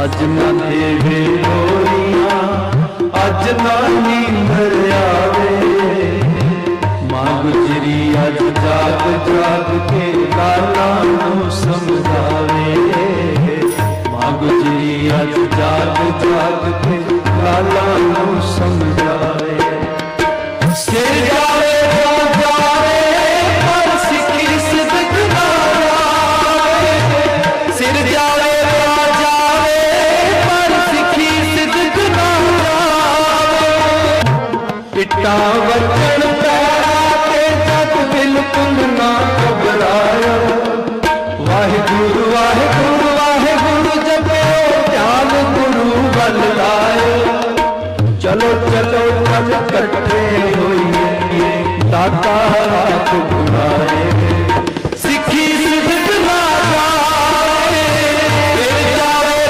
ਅੱਜ ਨਾ ਦੇਵੇ ਲੋਰੀਆਂ ਅੱਜ ਨਾ ਨੀਂਦਰ ਆਵੇ। ਮਾਂ ਗੁਜਰੀ ਅੱਜ ਜਾਗ ਜਾਗ ਕੇ ਲਾਲਾ ਨੂੰ ਸਮਝਾਵੇ। ਮਾਂ ਗੁਜਰੀ ਅੱਜ ਜਾਗ ਜਾਗ ਕੇ ਲਾਲਾ ਨੂੰ ਜਾਵੇ ਇੱਟਾਂ ਵੱਜਣ ਤੇ ਜਦ ਬਿਲਕੁਲ ਨਾ ਘਬਰਾਇਆ। ਵਾਹਿਗੁਰੂ ਵਾਹਿਗੁਰੂ ਵਾਹਿਗੁਰੂ ਜਪੋ ਧਿਆਨ ਗੁਰੂ ਵੱਲ ਲਾਇਓ ਚਲੋ ਚਲੋ, ਚੱਲ ਇਕੱਠੇ ਹੋਈਏ, ਦਾਤਾ ਰਾਤ ਗੁਨਾਹ